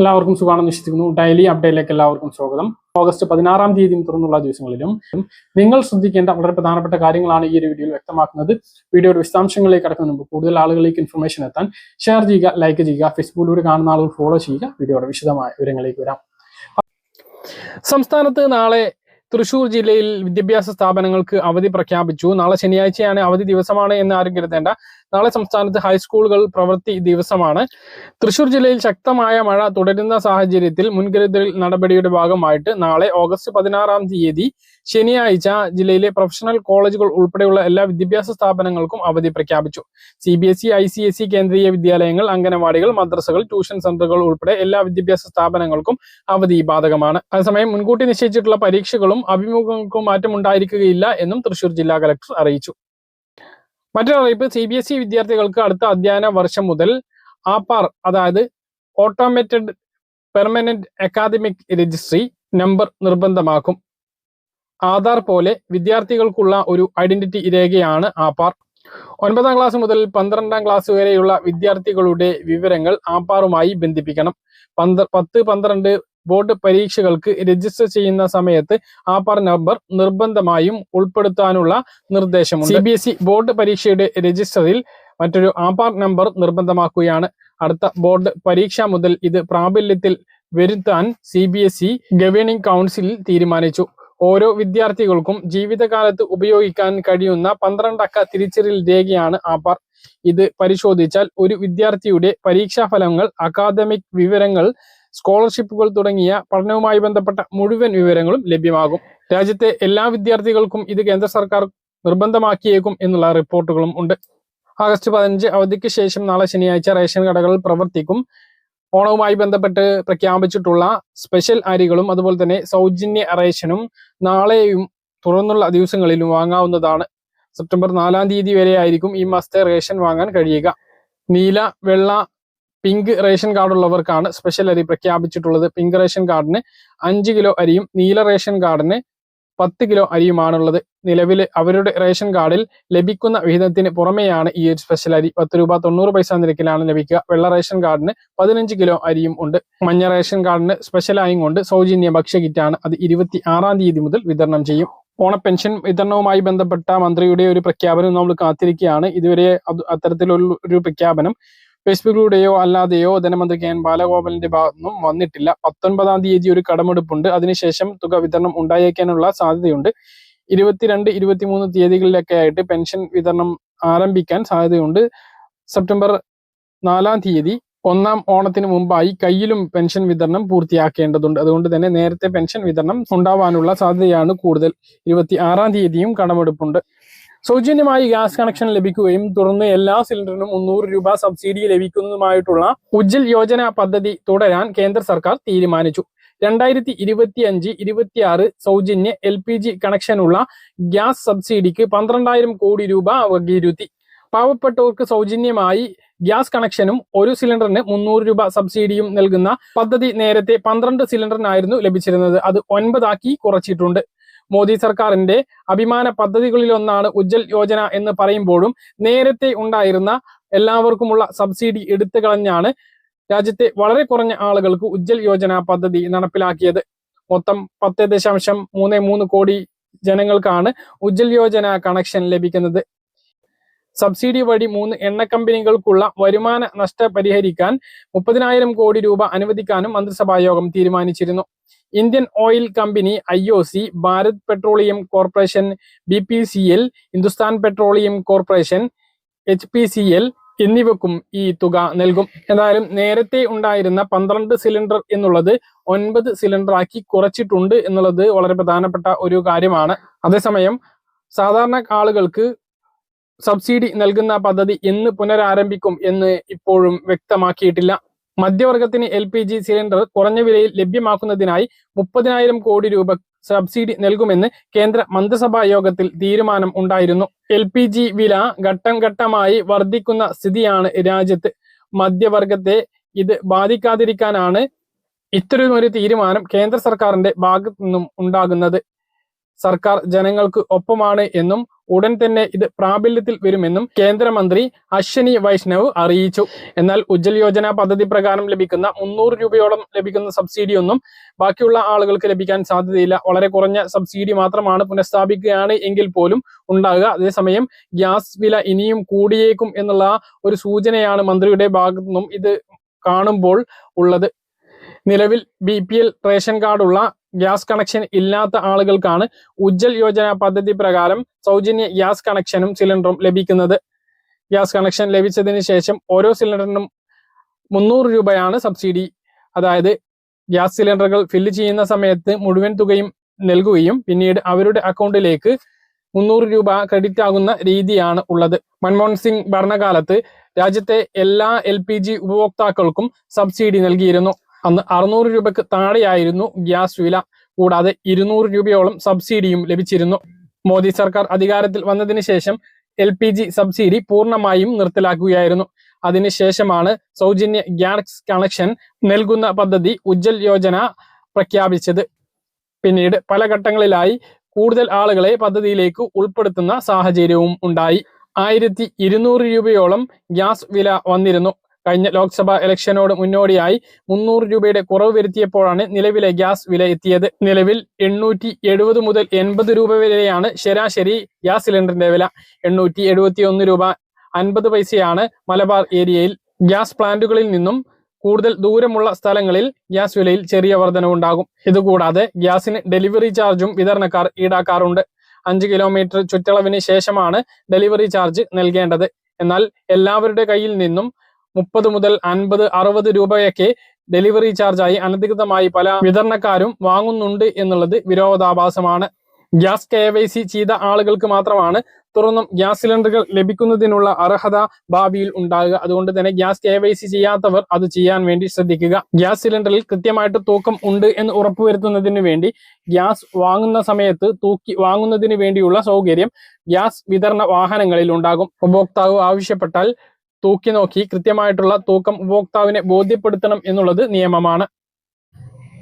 എല്ലാവർക്കും സുഖമാണെന്ന് വിശ്വസിക്കുന്നു. ഡെയിലി അപ്ഡേറ്റിലേക്ക് എല്ലാവർക്കും സ്വാഗതം. ഓഗസ്റ്റ് പതിനാറാം തീയതി തുറന്നുള്ള ദിവസങ്ങളിലും നിങ്ങൾ ശ്രദ്ധിക്കേണ്ട വളരെ പ്രധാനപ്പെട്ട കാര്യങ്ങളാണ് ഈ ഒരു വീഡിയോയിൽ വ്യക്തമാക്കുന്നത്. വീഡിയോയുടെ വിശദാംശങ്ങളിലേക്ക് കടക്കുന്ന മുമ്പ് കൂടുതൽ ആളുകളിലേക്ക് ഇൻഫർമേഷൻ എത്താൻ ഷെയർ ചെയ്യുക ലൈക്ക് ചെയ്യുക ഫേസ്ബുക്കിലൂടെ കാണുന്ന ആളുകൾ ഫോളോ ചെയ്യുക. വീഡിയോയുടെ വിശദമായ വിവരങ്ങളിലേക്ക് വരാം. സംസ്ഥാനത്ത് നാളെ തൃശൂർ ജില്ലയിൽ വിദ്യാഭ്യാസ സ്ഥാപനങ്ങൾക്ക് അവധി പ്രഖ്യാപിച്ചു. നാളെ ശനിയാഴ്ചയാണ് അവധി ദിവസമാണ് എന്ന് ആരും കരുതേണ്ട. നാളെ സംസ്ഥാനത്ത് ഹൈസ്കൂളുകൾ പ്രവൃത്തി ദിവസമാണ്. തൃശൂർ ജില്ലയിൽ ശക്തമായ മഴ തുടരുന്ന സാഹചര്യത്തിൽ മുൻകരുതൽ നടപടിയുടെ ഭാഗമായിട്ട് നാളെ ഓഗസ്റ്റ് പതിനാറാം തീയതി ശനിയാഴ്ച ജില്ലയിലെ പ്രൊഫഷണൽ കോളേജുകൾ ഉൾപ്പെടെയുള്ള എല്ലാ വിദ്യാഭ്യാസ സ്ഥാപനങ്ങൾക്കും അവധി പ്രഖ്യാപിച്ചു. C B S E I C S E കേന്ദ്രീയ വിദ്യാലയങ്ങൾ അംഗനവാടികൾ മദ്രസകൾ ട്യൂഷൻ സെന്ററുകൾ ഉൾപ്പെടെ എല്ലാ വിദ്യാഭ്യാസ സ്ഥാപനങ്ങൾക്കും അവധി ബാധകമാണ്. അതേസമയം മുൻകൂട്ടി നിശ്ചയിച്ചിട്ടുള്ള പരീക്ഷകളും അഭിമുഖങ്ങൾക്കും മാറ്റമുണ്ടായിരിക്കുകയില്ല എന്നും തൃശൂർ ജില്ലാ കലക്ടർ അറിയിച്ചു. മറ്റൊരു അറിയിപ്പ് സി ബി എസ് ഇ വിദ്യാർത്ഥികൾക്ക് അടുത്ത അധ്യയന വർഷം മുതൽ ആപാർ അതായത് automated permanent academic registry number നിർബന്ധമാക്കും. Aadhaar പോലെ വിദ്യാർത്ഥികൾക്കുള്ള ഒരു ഐഡന്റിറ്റി രേഖയാണ് ആപാർ ഒൻപതാം ക്ലാസ് മുതൽ പന്ത്രണ്ടാം ക്ലാസ് വരെയുള്ള വിദ്യാർത്ഥികളുടെ വിവരങ്ങൾ ആപ്പാറുമായി ബന്ധിപ്പിക്കണം. പന്ത്ര പത്ത് പന്ത്രണ്ട് ബോർഡ് പരീക്ഷകൾക്ക് രജിസ്റ്റർ ചെയ്യുന്ന സമയത്ത് ആപാർ നമ്പർ നിർബന്ധമായും ഉൾപ്പെടുത്താനുള്ള നിർദ്ദേശമുണ്ട്. C B S E board പരീക്ഷയുടെ രജിസ്റ്ററിൽ മറ്റൊരു ആപാർ നമ്പർ നിർബന്ധമാക്കുകയാണ്. അടുത്ത ബോർഡ് പരീക്ഷ മുതൽ ഇത് പ്രാബല്യത്തിൽ വരുത്താൻ C B S E governing council തീരുമാനിച്ചു. ഓരോ വിദ്യാർത്ഥികൾക്കും ജീവിതകാലത്ത് ഉപയോഗിക്കാൻ കഴിയുന്ന പന്ത്രണ്ടക്ക തിരിച്ചറിയൽ രേഖയാണ് ആപാർ ഇത് പരിശോധിച്ചാൽ ഒരു വിദ്യാർത്ഥിയുടെ പരീക്ഷാ ഫലങ്ങൾ അക്കാദമിക് വിവരങ്ങൾ സ്കോളർഷിപ്പുകൾ തുടങ്ങിയ പഠനവുമായി ബന്ധപ്പെട്ട മുഴുവൻ വിവരങ്ങളും ലഭ്യമാകും. രാജ്യത്തെ എല്ലാ വിദ്യാർത്ഥികൾക്കും ഇത് കേന്ദ്ര സർക്കാർ നിർബന്ധമാക്കിയേക്കും എന്നുള്ള റിപ്പോർട്ടുകളും ഉണ്ട്. ആഗസ്റ്റ് പതിനഞ്ച് അവധിക്ക് ശേഷം നാളെ ശനിയാഴ്ച റേഷൻ കടകൾ പ്രവർത്തിക്കും. ഓണവുമായി ബന്ധപ്പെട്ട് പ്രഖ്യാപിച്ചിട്ടുള്ള സ്പെഷ്യൽ അരികളും അതുപോലെ തന്നെ സൗജന്യ റേഷനും നാളെയും തുറന്നുള്ള ദിവസങ്ങളിലും വാങ്ങാവുന്നതാണ്. സെപ്റ്റംബർ നാലാം തീയതി വരെ ആയിരിക്കും ഈ മാസത്തെ റേഷൻ വാങ്ങാൻ കഴിയുക. നീല വെള്ള പിങ്ക് റേഷൻ കാർഡ് ഉള്ളവർക്കാണ് സ്പെഷ്യൽ അരി പ്രഖ്യാപിച്ചിട്ടുള്ളത്. പിങ്ക് റേഷൻ കാർഡിന് അഞ്ച് കിലോ അരിയും നീല റേഷൻ കാർഡിന് പത്ത് കിലോ അരിയുമാണുള്ളത്. നിലവിൽ അവരുടെ റേഷൻ കാർഡിൽ ലഭിക്കുന്ന വിഹിതത്തിന് പുറമെയാണ് ഈ ഒരു സ്പെഷ്യൽ അരി. പത്ത് രൂപ തൊണ്ണൂറ് പൈസ നിരക്കിലാണ് ലഭിക്കുക. വെള്ള റേഷൻ കാർഡിന് പതിനഞ്ച് കിലോ അരിയും ഉണ്ട്. മഞ്ഞ റേഷൻ കാർഡിന് സ്പെഷ്യലായും കൊണ്ട് സൗജന്യ ഭക്ഷ്യ കിറ്റാണ് അത് ഇരുപത്തി ആറാം തീയതി മുതൽ വിതരണം ചെയ്യും. ഓണ പെൻഷൻ വിതരണവുമായി ബന്ധപ്പെട്ട മന്ത്രിയുടെ ഒരു പ്രഖ്യാപനം നമ്മൾ കാത്തിരിക്കുകയാണ്. ഇതുവരെ അത് അത്തരത്തിലുള്ള ഒരു പ്രഖ്യാപനം ഫേസ്ബുക്കിലൂടെയോ അല്ലാതെയോ ധനമന്ത്രി കെ എൻ ബാലഗോപാലിന്റെ ഭാഗത്തുനിന്നും വന്നിട്ടില്ല. പത്തൊൻപതാം തീയതി ഒരു കടമെടുപ്പുണ്ട്. അതിനുശേഷം തുക വിതരണം ഉണ്ടായേക്കാനുള്ള സാധ്യതയുണ്ട്. ഇരുപത്തിരണ്ട് ഇരുപത്തിമൂന്ന് തീയതികളിലൊക്കെ ആയിട്ട് പെൻഷൻ വിതരണം ആരംഭിക്കാൻ സാധ്യതയുണ്ട്. സെപ്റ്റംബർ നാലാം തീയതി ഒന്നാം ഓണത്തിന് മുമ്പായി കയ്യിലും പെൻഷൻ വിതരണം പൂർത്തിയാക്കേണ്ടതുണ്ട്. അതുകൊണ്ട് തന്നെ നേരത്തെ പെൻഷൻ വിതരണം ഉണ്ടാവാനുള്ള സാധ്യതയാണ് കൂടുതൽ. ഇരുപത്തി ആറാം തീയതിയും കടമെടുപ്പുണ്ട്. സൗജന്യമായി ഗ്യാസ് കണക്ഷൻ ലഭിക്കുകയും തുടർന്ന് എല്ലാ സിലിണ്ടറിനും മുന്നൂറ് രൂപ സബ്സിഡി ലഭിക്കുന്നതുമായിട്ടുള്ള ഉജ്ജൽ യോജന പദ്ധതി തുടരാൻ കേന്ദ്ര സർക്കാർ തീരുമാനിച്ചു. രണ്ടായിരത്തി ഇരുപത്തി അഞ്ച് ഇരുപത്തിയാറ് സൗജന്യ എൽ പി ജി കണക്ഷനുള്ള ഗ്യാസ് സബ്സിഡിക്ക് പന്ത്രണ്ടായിരം കോടി രൂപ വകയിരുത്തി. പാവപ്പെട്ടവർക്ക് സൗജന്യമായി ഗ്യാസ് കണക്ഷനും ഒരു സിലിണ്ടറിന് മുന്നൂറ് രൂപ സബ്സിഡിയും നൽകുന്ന പദ്ധതി നേരത്തെ പന്ത്രണ്ട് സിലിണ്ടറിനായിരുന്നു ലഭിച്ചിരുന്നത്. അത് ഒൻപതാക്കി കുറച്ചിട്ടുണ്ട്. മോദി സർക്കാരിന്റെ അഭിമാന പദ്ധതികളിലൊന്നാണ് ഉജ്ജൽ യോജന എന്ന് പറയുമ്പോഴും നേരത്തെ ഉണ്ടായിരുന്ന എല്ലാവർക്കുമുള്ള സബ്സിഡി എടുത്തു കളഞ്ഞാണ് രാജ്യത്തെ വളരെ കുറഞ്ഞ ആളുകൾക്ക് ഉജ്ജൽ യോജന പദ്ധതി നടപ്പിലാക്കിയത്. മൊത്തം പത്ത് ദശാംശം മൂന്ന് മൂന്ന് കോടി ജനങ്ങൾക്കാണ് ഉജ്ജൽ യോജന കണക്ഷൻ ലഭിക്കുന്നത്. സബ്സിഡി വഴി മൂന്ന് എണ്ണ കമ്പനികൾക്കുള്ള വരുമാന നഷ്ട പരിഹരിക്കാൻ മുപ്പതിനായിരം കോടി രൂപ അനുവദിക്കാനും മന്ത്രിസഭാ യോഗം തീരുമാനിച്ചിരുന്നു. Indian oil company I O C Bharat petroleum corporation B P C L Hindustan petroleum corporation H P C L എന്നിവക്കും ഈ തുക നൽകും. എന്തായാലും നേരത്തെ ഉണ്ടായിരുന്ന പന്ത്രണ്ട് സിലിണ്ടർ എന്നുള്ളത് ഒൻപത് സിലിണ്ടറാക്കി കുറച്ചിട്ടുണ്ട് എന്നുള്ളത് വളരെ പ്രധാനപ്പെട്ട ഒരു കാര്യമാണ്. അതേസമയം സാധാരണ ആളുകൾക്ക് സബ്സിഡി നൽകുന്ന പദ്ധതി എന്ന് പുനരാരംഭിക്കും എന്ന് ഇപ്പോഴും വ്യക്തമാക്കിയിട്ടില്ല. മധ്യവർഗത്തിന് എൽ പി ജി സിലിണ്ടർ കുറഞ്ഞ വിലയിൽ ലഭ്യമാക്കുന്നതിനായി മുപ്പതിനായിരം കോടി രൂപ സബ്സിഡി നൽകുമെന്ന് കേന്ദ്ര മന്ത്രിസഭാ യോഗത്തിൽ തീരുമാനം ഉണ്ടായിരുന്നു. എൽ പി ജി വില ഘട്ടം ഘട്ടമായി വർദ്ധിക്കുന്ന സ്ഥിതിയാണ് രാജ്യത്ത്. മധ്യവർഗത്തെ ഇത് ബാധിക്കാതിരിക്കാനാണ് ഇത്തരമൊരു തീരുമാനം കേന്ദ്ര സർക്കാരിന്റെ ഭാഗത്തു നിന്നും ഉണ്ടാകുന്നത്. സർക്കാർ ജനങ്ങൾക്ക് ഒപ്പമാണ് എന്നും ഉടൻ തന്നെ ഇത് പ്രാബല്യത്തിൽ വരുമെന്നും കേന്ദ്രമന്ത്രി അശ്വനി വൈഷ്ണവ് അറിയിച്ചു. എന്നാൽ ഉജ്ജൽ യോജന പദ്ധതി പ്രകാരം ലഭിക്കുന്ന മുന്നൂറ് രൂപയോളം ലഭിക്കുന്ന സബ്സിഡി ഒന്നും ബാക്കിയുള്ള ആളുകൾക്ക് ലഭിക്കാൻ സാധ്യതയില്ല. വളരെ കുറഞ്ഞ സബ്സിഡി മാത്രമാണ് പുനഃസ്ഥാപിക്കുകയാണ് എങ്കിൽ പോലും ഉണ്ടാകുക. അതേസമയം ഗ്യാസ് വില ഇനിയും കൂടിയേക്കും എന്നുള്ള ഒരു സൂചനയാണ് മന്ത്രിയുടെ ഭാഗത്തു നിന്നും ഇത് കാണുമ്പോൾ ഉള്ളത്. നിലവിൽ ബി പി എൽ റേഷൻ കാർഡുള്ള ഗ്യാസ് കണക്ഷൻ ഇല്ലാത്ത ആളുകൾക്കാണ് ഉജ്ജൽ യോജന പദ്ധതി പ്രകാരം സൗജന്യ ഗ്യാസ് കണക്ഷനും സിലിണ്ടറും ലഭിക്കുന്നത്. ഗ്യാസ് കണക്ഷൻ ലഭിച്ചതിന് ശേഷം ഓരോ സിലിണ്ടറിനും മുന്നൂറ് രൂപയാണ് സബ്സിഡി. അതായത് ഗ്യാസ് സിലിണ്ടറുകൾ ഫില്ല് ചെയ്യുന്ന സമയത്ത് മുഴുവൻ തുകയും നൽകുകയും പിന്നീട് അവരുടെ അക്കൗണ്ടിലേക്ക് മുന്നൂറ് രൂപ ക്രെഡിറ്റ് ആകുന്ന രീതിയാണ് ഉള്ളത്. മൻമോഹൻ സിംഗ് ഭരണകാലത്ത് രാജ്യത്തെ എല്ലാ എൽ ഉപഭോക്താക്കൾക്കും സബ്സിഡി നൽകിയിരുന്നു. അന്ന് അറുന്നൂറ് രൂപയ്ക്ക് താഴെയായിരുന്നു ഗ്യാസ് വില. കൂടാതെ ഇരുന്നൂറ് രൂപയോളം സബ്സിഡിയും ലഭിച്ചിരുന്നു. മോദി സർക്കാർ അധികാരത്തിൽ വന്നതിന് ശേഷം എൽ പി ജി സബ്സിഡി പൂർണമായും നിർത്തലാക്കുകയായിരുന്നു. അതിനുശേഷമാണ് സൗജന്യ ഗ്യാസ് കണക്ഷൻ നൽകുന്ന പദ്ധതി ഉജ്ജൽ യോജന പ്രഖ്യാപിച്ചത്. പിന്നീട് പല ഘട്ടങ്ങളിലായി കൂടുതൽ ആളുകളെ പദ്ധതിയിലേക്ക് ഉൾപ്പെടുത്തുന്ന സാഹചര്യവും ഉണ്ടായി. ആയിരത്തി ഇരുന്നൂറ് രൂപയോളം ഗ്യാസ് വില വന്നിരുന്നു. കഴിഞ്ഞ ലോക്സഭാ ഇലക്ഷനോട് മുന്നോടിയായി മുന്നൂറ് രൂപയുടെ കുറവ് വരുത്തിയപ്പോഴാണ് നിലവിലെ ഗ്യാസ് വില എത്തിയത്. നിലവിൽ എണ്ണൂറ്റി എഴുപത് മുതൽ എൺപത് രൂപ വരെയാണ് ശരാശരി ഗ്യാസ് സിലിണ്ടറിന്റെ വില. എണ്ണൂറ്റി എഴുപത്തി ഒന്ന് രൂപ അൻപത് പൈസയാണ് മലബാർ ഏരിയയിൽ ഗ്യാസ് പ്ലാന്റുകളിൽ നിന്നും കൂടുതൽ ദൂരമുള്ള സ്ഥലങ്ങളിൽ ഗ്യാസ് വിലയിൽ ചെറിയ വർധനവുണ്ടാകും. ഇതുകൂടാതെ ഗ്യാസിന് ഡെലിവറി ചാർജും വിതരണക്കാർ ഈടാക്കാറുണ്ട്. അഞ്ച് കിലോമീറ്റർ ചുറ്റളവിന് ശേഷമാണ് ഡെലിവറി ചാർജ് നൽകേണ്ടത്. എന്നാൽ എല്ലാവരുടെ കയ്യിൽ നിന്നും മുപ്പത് മുതൽ അൻപത് അറുപത് രൂപയൊക്കെ ഡെലിവറി ചാർജായി അനധികൃതമായി പല വിതരണക്കാരും വാങ്ങുന്നുണ്ട് എന്നുള്ളത് വിരോധാഭാസമാണ്. ഗ്യാസ് കെ വൈ സി ചെയ്ത ആളുകൾക്ക് മാത്രമാണ് തുറന്നും ഗ്യാസ് സിലിണ്ടറുകൾ ലഭിക്കുന്നതിനുള്ള അർഹത ഭാവിയിൽ ഉണ്ടാകുക. അതുകൊണ്ട് തന്നെ ഗ്യാസ് കെ വൈ സി ചെയ്യാത്തവർ അത് ചെയ്യാൻ വേണ്ടി ശ്രദ്ധിക്കുക. ഗ്യാസ് സിലിണ്ടറിൽ കൃത്യമായിട്ട് തൂക്കം ഉണ്ട് എന്ന് ഉറപ്പുവരുത്തുന്നതിന് വേണ്ടി ഗ്യാസ് വാങ്ങുന്ന സമയത്ത് തൂക്കി വാങ്ങുന്നതിന് വേണ്ടിയുള്ള സൗകര്യം ഗ്യാസ് വിതരണ വാഹനങ്ങളിൽ ഉണ്ടാകും. ഉപഭോക്താവ് ആവശ്യപ്പെട്ടാൽ തൂക്കി നോക്കി. കൃത്യമായിട്ടുള്ള തൂക്കം ഉപഭോക്താവിനെ ബോധ്യപ്പെടുത്തണം എന്നുള്ളത് നിയമമാണ്.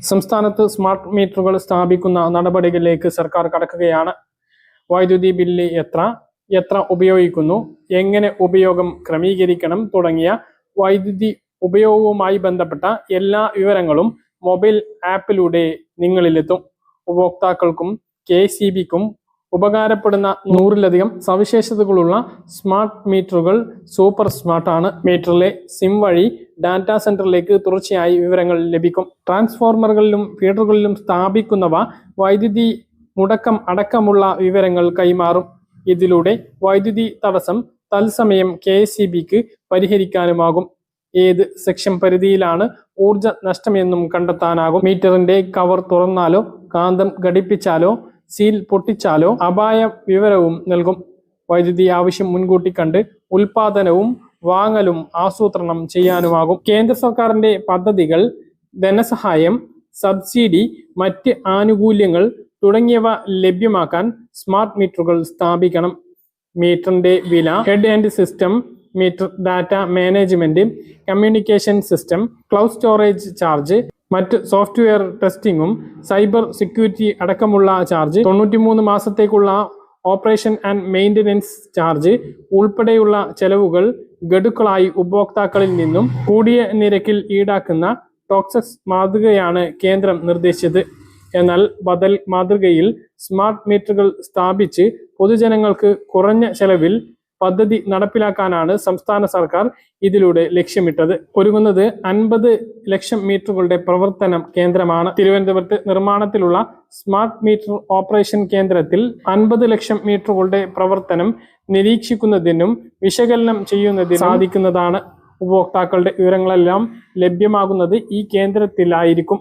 സംസ്ഥാനത്ത് സ്മാർട്ട് മീറ്ററുകൾ സ്ഥാപിക്കുന്ന നടപടികളിലേക്ക് സർക്കാർ കടക്കുകയാണ്. വൈദ്യുതി ബില്ല് എത്ര എത്ര ഉപയോഗിക്കുന്നു എങ്ങനെ ഉപയോഗം ക്രമീകരിക്കണം തുടങ്ങിയ വൈദ്യുതി ഉപയോഗവുമായി ബന്ധപ്പെട്ട എല്ലാ വിവരങ്ങളും മൊബൈൽ ആപ്പിലൂടെ നിങ്ങളിലെത്തും. ഉപഭോക്താക്കൾക്കും കെ സി ബിക്കും ഉപകാരപ്പെടുന്ന നൂറിലധികം സവിശേഷതകളുള്ള സ്മാർട്ട് മീറ്ററുകൾ സൂപ്പർ സ്മാർട്ട് ആണ് മീറ്ററിലെ സിം വഴി ഡാറ്റാ സെന്ററിലേക്ക് തുടർച്ചയായി വിവരങ്ങൾ ലഭിക്കും. ട്രാൻസ്ഫോർമറുകളിലും ഫീഡറുകളിലും സ്ഥാപിക്കുന്നവ വൈദ്യുതി മുടക്കം അടക്കമുള്ള വിവരങ്ങൾ കൈമാറും. ഇതിലൂടെ വൈദ്യുതി തടസ്സം തത്സമയം കെ എസ് ബിക്ക് പരിഹരിക്കാനുമാകും. ഏത് സെക്ഷൻ പരിധിയിലാണ് ഊർജ നഷ്ടമെന്നും കണ്ടെത്താനാകും. മീറ്ററിന്റെ കവർ തുറന്നാലോ കാന്തം ഘടിപ്പിച്ചാലോ സീൽ പൊട്ടിച്ചാലോ അപായ വിവരവും നൽകും. വൈദ്യുതി ആവശ്യം മുൻകൂട്ടി കണ്ട് ഉൽപാദനവും വാങ്ങലും ആസൂത്രണം ചെയ്യാനുമാകും. കേന്ദ്ര സർക്കാരിന്റെ പദ്ധതികൾ ധനസഹായം സബ്സിഡി മറ്റ് ആനുകൂല്യങ്ങൾ തുടങ്ങിയവ ലഭ്യമാക്കാൻ സ്മാർട്ട് മീറ്ററുകൾ സ്ഥാപിക്കണം. മീറ്ററിന്റെ വില head and system meter data management communication system cloud storage charge മറ്റ് സോഫ്റ്റ്വെയർ ടെസ്റ്റിംഗും സൈബർ സെക്യൂരിറ്റി അടക്കമുള്ള ചാർജ് തൊണ്ണൂറ്റിമൂന്ന് മാസത്തേക്കുള്ള ഓപ്പറേഷൻ ആൻഡ് മെയിന്റനൻസ് ചാർജ് ഉൾപ്പെടെയുള്ള ചെലവുകൾ ഗഡുക്കളായി ഉപഭോക്താക്കളിൽ നിന്നും കൂടിയ നിരക്കിൽ ഈടാക്കുന്ന ടോക്സസ് മാതൃകയാണ് കേന്ദ്രം നിർദ്ദേശിച്ചത്. എന്നാൽ ബദൽ മാതൃകയിൽ സ്മാർട്ട് മീറ്ററുകൾ സ്ഥാപിച്ച് പൊതുജനങ്ങൾക്ക് കുറഞ്ഞ ചെലവിൽ പദ്ധതി നടപ്പിലാക്കാനാണ് സംസ്ഥാന സർക്കാർ ഇതിലൂടെ ലക്ഷ്യമിട്ടത്. ഒരുങ്ങുന്നത് അൻപത് ലക്ഷം മീറ്ററുകളുടെ പ്രവർത്തനം കേന്ദ്രമാണ്. തിരുവനന്തപുരത്ത് നിർമ്മാണത്തിലുള്ള സ്മാർട്ട് മീറ്റർ ഓപ്പറേഷൻ കേന്ദ്രത്തിൽ അൻപത് ലക്ഷം മീറ്ററുകളുടെ പ്രവർത്തനം നിരീക്ഷിക്കുന്നതിനും വിശകലനം ചെയ്യുന്നതിനും സാധിക്കുന്നതാണ്. ഉപഭോക്താക്കളുടെ വിവരങ്ങളെല്ലാം ലഭ്യമാകുന്നത് ഈ കേന്ദ്രത്തിലായിരിക്കും.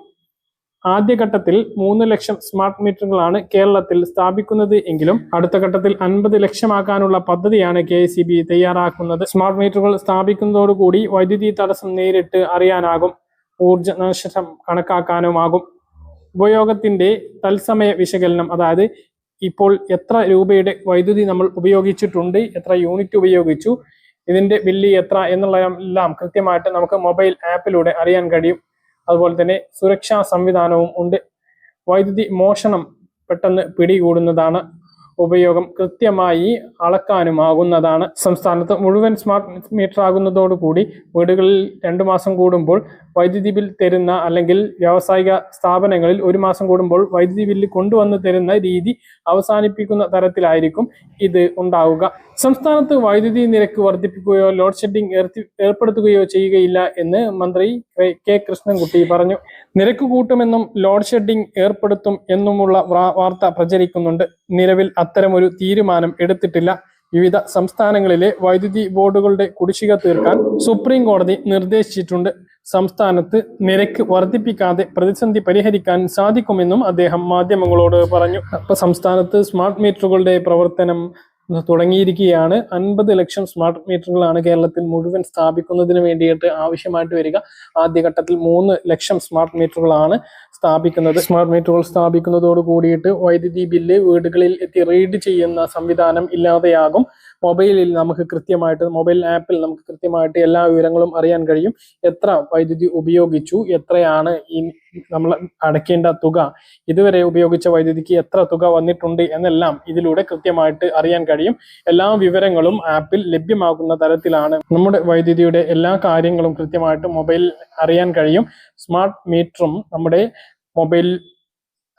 ആദ്യഘട്ടത്തിൽ മൂന്ന് ലക്ഷം സ്മാർട്ട് മീറ്ററുകളാണ് കേരളത്തിൽ സ്ഥാപിക്കുന്നത് എങ്കിലും അടുത്ത ഘട്ടത്തിൽ അൻപത് ലക്ഷമാക്കാനുള്ള പദ്ധതിയാണ് കെ എസ് തയ്യാറാക്കുന്നത്. സ്മാർട്ട് മീറ്ററുകൾ സ്ഥാപിക്കുന്നതോടുകൂടി വൈദ്യുതി തടസ്സം നേരിട്ട് അറിയാനാകും. ഊർജ നഷ്ടം കണക്കാക്കാനുമാകും. ഉപയോഗത്തിന്റെ തത്സമയ വിശകലനം അതായത് ഇപ്പോൾ എത്ര രൂപയുടെ വൈദ്യുതി നമ്മൾ ഉപയോഗിച്ചിട്ടുണ്ട് എത്ര യൂണിറ്റ് ഉപയോഗിച്ചു ഇതിന്റെ ബില്ല് എത്ര എന്നുള്ള എല്ലാം കൃത്യമായിട്ട് നമുക്ക് മൊബൈൽ ആപ്പിലൂടെ അറിയാൻ കഴിയും. അതുപോലെ തന്നെ സുരക്ഷാ സംവിധാനവും ഉണ്ട്. വൈദ്യുതി മോഷണം പെട്ടെന്ന് പിടികൂടുന്നതാണ് ഉപയോഗം കൃത്യമായി അളക്കാനുമാകുന്നതാണ്. സംസ്ഥാനത്ത് മുഴുവൻ സ്മാർട്ട് മീറ്റർ ആകുന്നതോടുകൂടി വീടുകളിൽ രണ്ടു മാസം കൂടുമ്പോൾ വൈദ്യുതി ബിൽ തരുന്ന അല്ലെങ്കിൽ വ്യാവസായിക സ്ഥാപനങ്ങളിൽ ഒരു മാസം കൂടുമ്പോൾ വൈദ്യുതി ബില്ല് കൊണ്ടുവന്ന് തരുന്ന രീതി അവസാനിപ്പിക്കുന്ന തരത്തിലായിരിക്കും ഇത് ഉണ്ടാവുക. സംസ്ഥാനത്ത് വൈദ്യുതി നിരക്ക് വർദ്ധിപ്പിക്കുകയോ ലോഡ് ഷെഡിംഗ് ഏർപ്പെടുത്തുകയോ ചെയ്യുകയില്ല എന്ന് മന്ത്രി കെ- കൃഷ്ണൻകുട്ടി പറഞ്ഞു. നിരക്ക് കൂട്ടുമെന്നും ലോഡ് ഷെഡിംഗ് ഏർപ്പെടുത്തും എന്നുമുള്ള വാർത്ത പ്രചരിക്കുന്നുണ്ട്. നിലവിൽ അത്തരമൊരു തീരുമാനം എടുത്തിട്ടില്ല. വിവിധ സംസ്ഥാനങ്ങളിലെ വൈദ്യുതി ബോർഡുകളുടെ കുടിശ്ശിക തീർക്കാൻ സുപ്രീം കോടതി നിർദ്ദേശിച്ചിട്ടുണ്ട്. സംസ്ഥാനത്ത് നിരക്ക് വർദ്ധിപ്പിക്കാതെ പ്രതിസന്ധി പരിഹരിക്കാൻ സാധിക്കുമെന്നും അദ്ദേഹം മാധ്യമങ്ങളോട് പറഞ്ഞു. അപ്പൊ സംസ്ഥാനത്ത് സ്മാർട്ട് മീറ്ററുകളുടെ പ്രവർത്തനം തുടങ്ങിയിരിക്കുകയാണ്. അൻപത് ലക്ഷം സ്മാർട്ട് മീറ്ററുകളാണ് കേരളത്തിൽ മുഴുവൻ സ്ഥാപിക്കുന്നതിന് വേണ്ടിയിട്ട് ആവശ്യമായിട്ട് വരിക. ആദ്യഘട്ടത്തിൽ മൂന്ന് ലക്ഷം സ്മാർട്ട് മീറ്ററുകളാണ് സ്ഥാപിക്കുന്നത്. സ്മാർട്ട് മീറ്ററുകൾ സ്ഥാപിക്കുന്നതോട് കൂടിയിട്ട് വൈദ്യുതി ബില്ല് വീടുകളിൽ എത്തി റീഡ് ചെയ്യുന്ന സംവിധാനം ഇല്ലാതെയാകും. മൊബൈലിൽ നമുക്ക് കൃത്യമായിട്ട് മൊബൈൽ ആപ്പിൽ നമുക്ക് കൃത്യമായിട്ട് എല്ലാ വിവരങ്ങളും അറിയാൻ കഴിയും. എത്ര വൈദ്യുതി ഉപയോഗിച്ചു എത്രയാണ് ഈ നമ്മൾ അടയ്ക്കേണ്ട തുക ഇതുവരെ ഉപയോഗിച്ച വൈദ്യുതിക്ക് എത്ര തുക വന്നിട്ടുണ്ട് എന്നെല്ലാം ഇതിലൂടെ കൃത്യമായിട്ട് അറിയാൻ കഴിയും. എല്ലാ വിവരങ്ങളും ആപ്പിൽ ലഭ്യമാകുന്ന തരത്തിലാണ് നമ്മുടെ വൈദ്യുതിയുടെ എല്ലാ കാര്യങ്ങളും കൃത്യമായിട്ട് മൊബൈൽ അറിയാൻ കഴിയും. സ്മാർട്ട് മീറ്ററും നമ്മുടെ മൊബൈൽ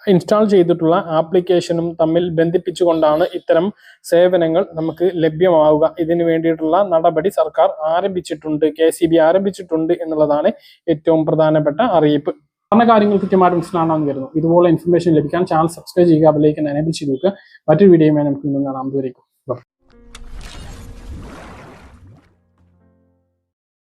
ഇൻസ്റ്റാൾ ചെയ്തിട്ടുള്ള ആപ്ലിക്കേഷനും തമ്മിൽ ബന്ധിപ്പിച്ചുകൊണ്ടാണ് ഇത്തരം സേവനങ്ങൾ നമുക്ക് ലഭ്യമാവുക. ഇതിനു വേണ്ടിയിട്ടുള്ള നടപടി സർക്കാർ ആരംഭിച്ചിട്ടുണ്ട് കെ ആരംഭിച്ചിട്ടുണ്ട് എന്നുള്ളതാണ് ഏറ്റവും പ്രധാനപ്പെട്ട അറിയിപ്പ്. പറഞ്ഞ കാര്യങ്ങൾ കൃത്യമായിട്ട് മനസ്സിലാണെന്ന് വരുന്നു ഇതുപോലെ ഇൻഫർമേഷൻ ലഭിക്കാൻ ചാനൽ സബ്സ്ക്രൈബ് ചെയ്യുക അതിലേക്ക് എനേബിൾ ചെയ്ത് നോക്കുക മറ്റൊരു വീഡിയോയുമായി നമുക്ക് കാണാം. ദൂരേക്കും